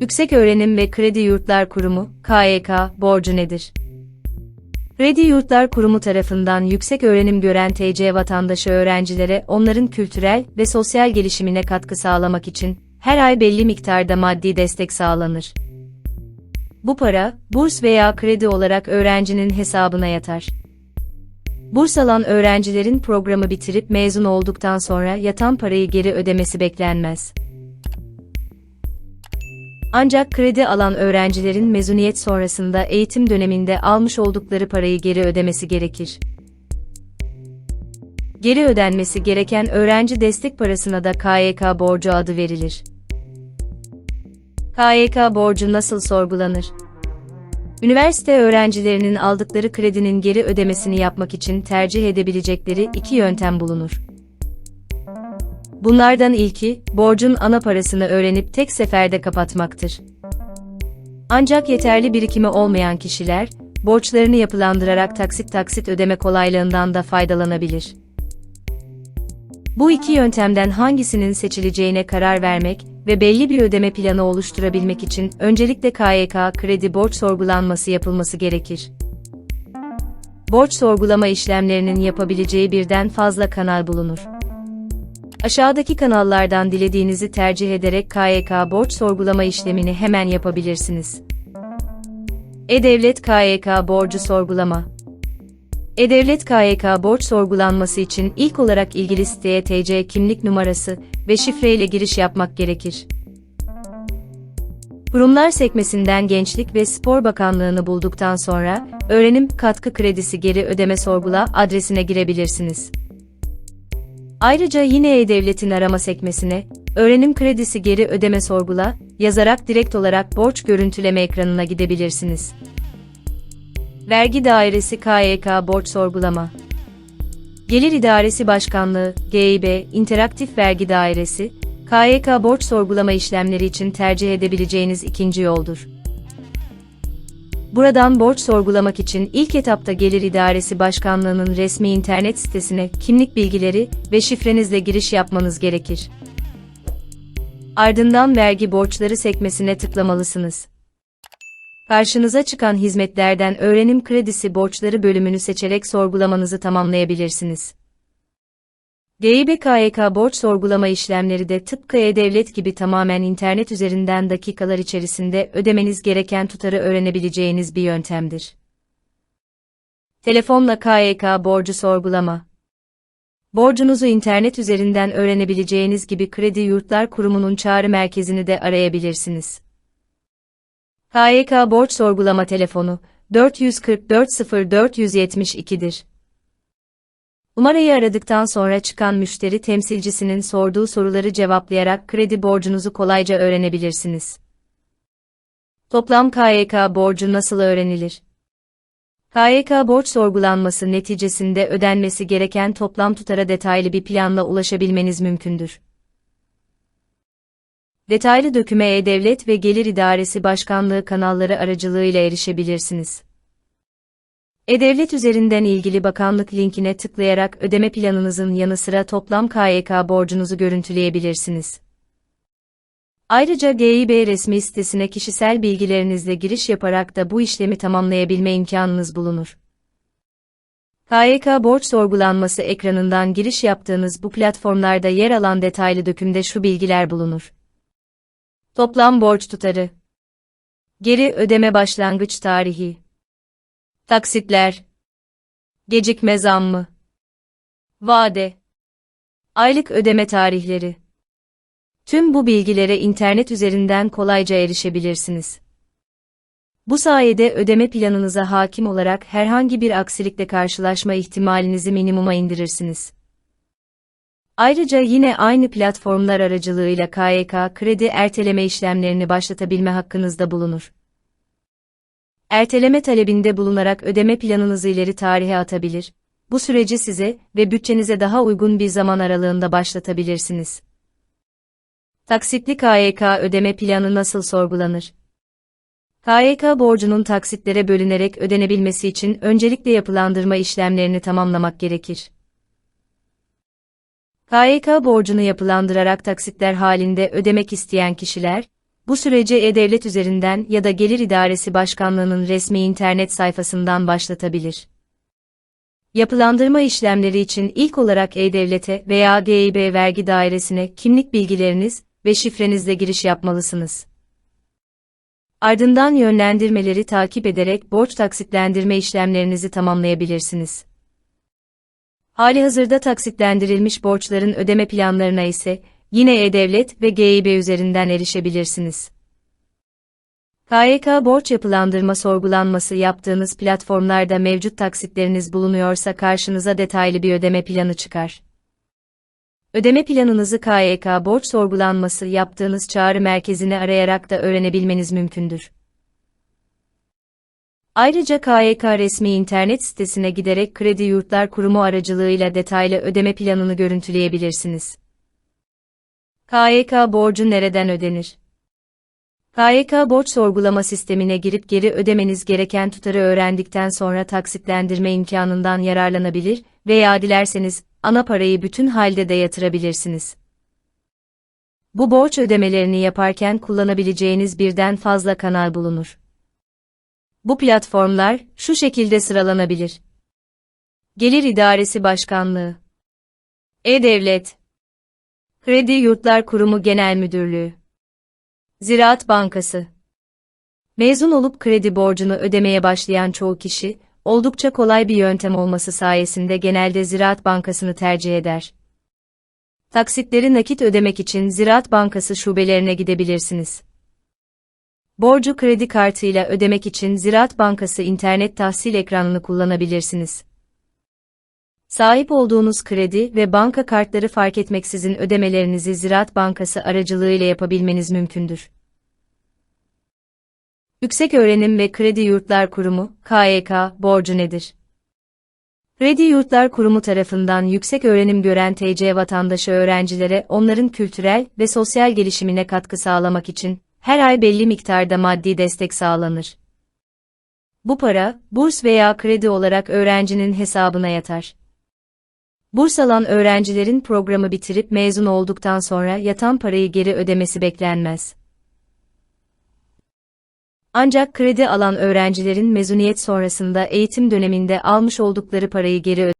Yüksek Öğrenim ve Kredi Yurtlar Kurumu, KYK, borcu nedir? Kredi Yurtlar Kurumu tarafından yüksek öğrenim gören TC vatandaşı öğrencilere onların kültürel ve sosyal gelişimine katkı sağlamak için her ay belli miktarda maddi destek sağlanır. Bu para, burs veya kredi olarak öğrencinin hesabına yatar. Burs alan öğrencilerin programı bitirip mezun olduktan sonra yatan parayı geri ödemesi beklenmez. Ancak kredi alan öğrencilerin mezuniyet sonrasında eğitim döneminde almış oldukları parayı geri ödemesi gerekir. Geri ödenmesi gereken öğrenci destek parasına da KYK borcu adı verilir. KYK borcu nasıl sorgulanır? Üniversite öğrencilerinin aldıkları kredinin geri ödemesini yapmak için tercih edebilecekleri iki yöntem bulunur. Bunlardan ilki, borcun ana parasını öğrenip tek seferde kapatmaktır. Ancak yeterli birikimi olmayan kişiler, borçlarını yapılandırarak taksit taksit ödeme kolaylığından da faydalanabilir. Bu iki yöntemden hangisinin seçileceğine karar vermek ve belli bir ödeme planı oluşturabilmek için öncelikle KYK kredi borç sorgulanması yapılması gerekir. Borç sorgulama işlemlerinin yapabileceği birden fazla kanal bulunur. Aşağıdaki kanallardan dilediğinizi tercih ederek KYK borç sorgulama işlemini hemen yapabilirsiniz. E-Devlet KYK borcu sorgulama E-Devlet KYK borç sorgulanması için ilk olarak ilgili siteye TC kimlik numarası ve şifreyle giriş yapmak gerekir. Kurumlar sekmesinden Gençlik ve Spor Bakanlığı'nı bulduktan sonra, öğrenim katkı kredisi geri ödeme sorgula adresine girebilirsiniz. Ayrıca yine E-Devlet'in arama sekmesine, öğrenim kredisi geri ödeme sorgula, yazarak direkt olarak borç görüntüleme ekranına gidebilirsiniz. Vergi Dairesi KYK Borç Sorgulama Gelir İdaresi Başkanlığı, GİB, İnteraktif Vergi Dairesi, KYK borç sorgulama işlemleri için tercih edebileceğiniz ikinci yoldur. Buradan borç sorgulamak için ilk etapta Gelir İdaresi Başkanlığı'nın resmi internet sitesine kimlik bilgileri ve şifrenizle giriş yapmanız gerekir. Ardından vergi borçları sekmesine tıklamalısınız. Karşınıza çıkan hizmetlerden öğrenim kredisi borçları bölümünü seçerek sorgulamanızı tamamlayabilirsiniz. GİB KYK borç sorgulama işlemleri de tıpkı e-devlet gibi tamamen internet üzerinden dakikalar içerisinde ödemeniz gereken tutarı öğrenebileceğiniz bir yöntemdir. Telefonla KYK borcu sorgulama. Borcunuzu internet üzerinden öğrenebileceğiniz gibi Kredi Yurtlar Kurumu'nun çağrı merkezini de arayabilirsiniz. KYK borç sorgulama telefonu 444 0472'dir. Numarayı aradıktan sonra çıkan müşteri temsilcisinin sorduğu soruları cevaplayarak kredi borcunuzu kolayca öğrenebilirsiniz. Toplam KYK borcu nasıl öğrenilir? KYK borç sorgulanması neticesinde ödenmesi gereken toplam tutara detaylı bir planla ulaşabilmeniz mümkündür. Detaylı döküme E-Devlet ve Gelir İdaresi Başkanlığı kanalları aracılığıyla erişebilirsiniz. E-Devlet üzerinden ilgili bakanlık linkine tıklayarak ödeme planınızın yanı sıra toplam KYK borcunuzu görüntüleyebilirsiniz. Ayrıca GİB resmi sitesine kişisel bilgilerinizle giriş yaparak da bu işlemi tamamlayabilme imkanınız bulunur. KYK borç sorgulanması ekranından giriş yaptığınız bu platformlarda yer alan detaylı dökümde şu bilgiler bulunur. Toplam borç tutarı. Geri ödeme başlangıç tarihi. Taksitler. Gecikme zammı. Vade. Aylık ödeme tarihleri. Tüm bu bilgilere internet üzerinden kolayca erişebilirsiniz. Bu sayede ödeme planınıza hakim olarak herhangi bir aksilikle karşılaşma ihtimalinizi minimuma indirirsiniz. Ayrıca yine aynı platformlar aracılığıyla KYK kredi erteleme işlemlerini başlatabilme hakkınızda bulunur. Erteleme talebinde bulunarak ödeme planınızı ileri tarihe atabilir. Bu süreci size ve bütçenize daha uygun bir zaman aralığında başlatabilirsiniz. Taksitli KYK ödeme planı nasıl sorgulanır? KYK borcunun taksitlere bölünerek ödenebilmesi için öncelikle yapılandırma işlemlerini tamamlamak gerekir. KYK borcunu yapılandırarak taksitler halinde ödemek isteyen kişiler, Bu süreci E-Devlet üzerinden ya da Gelir İdaresi Başkanlığı'nın resmi internet sayfasından başlatabilir. Yapılandırma işlemleri için ilk olarak E-Devlet'e veya GİB vergi dairesine kimlik bilgileriniz ve şifrenizle giriş yapmalısınız. Ardından yönlendirmeleri takip ederek borç taksitlendirme işlemlerinizi tamamlayabilirsiniz. Halihazırda taksitlendirilmiş borçların ödeme planlarına ise yine E-Devlet ve GİB üzerinden erişebilirsiniz. KYK borç yapılandırma sorgulanması yaptığınız platformlarda mevcut taksitleriniz bulunuyorsa karşınıza detaylı bir ödeme planı çıkar. Ödeme planınızı KYK borç sorgulanması yaptığınız çağrı merkezini arayarak da öğrenebilmeniz mümkündür. Ayrıca KYK resmi internet sitesine giderek Kredi Yurtlar Kurumu aracılığıyla detaylı ödeme planını görüntüleyebilirsiniz. KYK borcu nereden ödenir? KYK borç sorgulama sistemine girip geri ödemeniz gereken tutarı öğrendikten sonra taksitlendirme imkanından yararlanabilir veya dilerseniz ana parayı bütün halde de yatırabilirsiniz. Bu borç ödemelerini yaparken kullanabileceğiniz birden fazla kanal bulunur. Bu platformlar şu şekilde sıralanabilir. Gelir İdaresi Başkanlığı E-Devlet Kredi Yurtlar Kurumu Genel Müdürlüğü Ziraat Bankası Mezun olup kredi borcunu ödemeye başlayan çoğu kişi, oldukça kolay bir yöntem olması sayesinde genelde Ziraat Bankası'nı tercih eder. Taksitleri nakit ödemek için Ziraat Bankası şubelerine gidebilirsiniz. Borcu kredi kartıyla ödemek için Ziraat Bankası internet tahsil ekranını kullanabilirsiniz. Sahip olduğunuz kredi ve banka kartları fark etmeksizin ödemelerinizi Ziraat Bankası aracılığıyla yapabilmeniz mümkündür. Yüksek Öğrenim ve Kredi Yurtlar Kurumu, KYK, borcu nedir? Kredi Yurtlar Kurumu tarafından yüksek öğrenim gören TC vatandaşı öğrencilere onların kültürel ve sosyal gelişimine katkı sağlamak için her ay belli miktarda maddi destek sağlanır. Bu para, burs veya kredi olarak öğrencinin hesabına yatar. Burs alan öğrencilerin programı bitirip mezun olduktan sonra yatan parayı geri ödemesi beklenmez. Ancak kredi alan öğrencilerin mezuniyet sonrasında eğitim döneminde almış oldukları parayı geri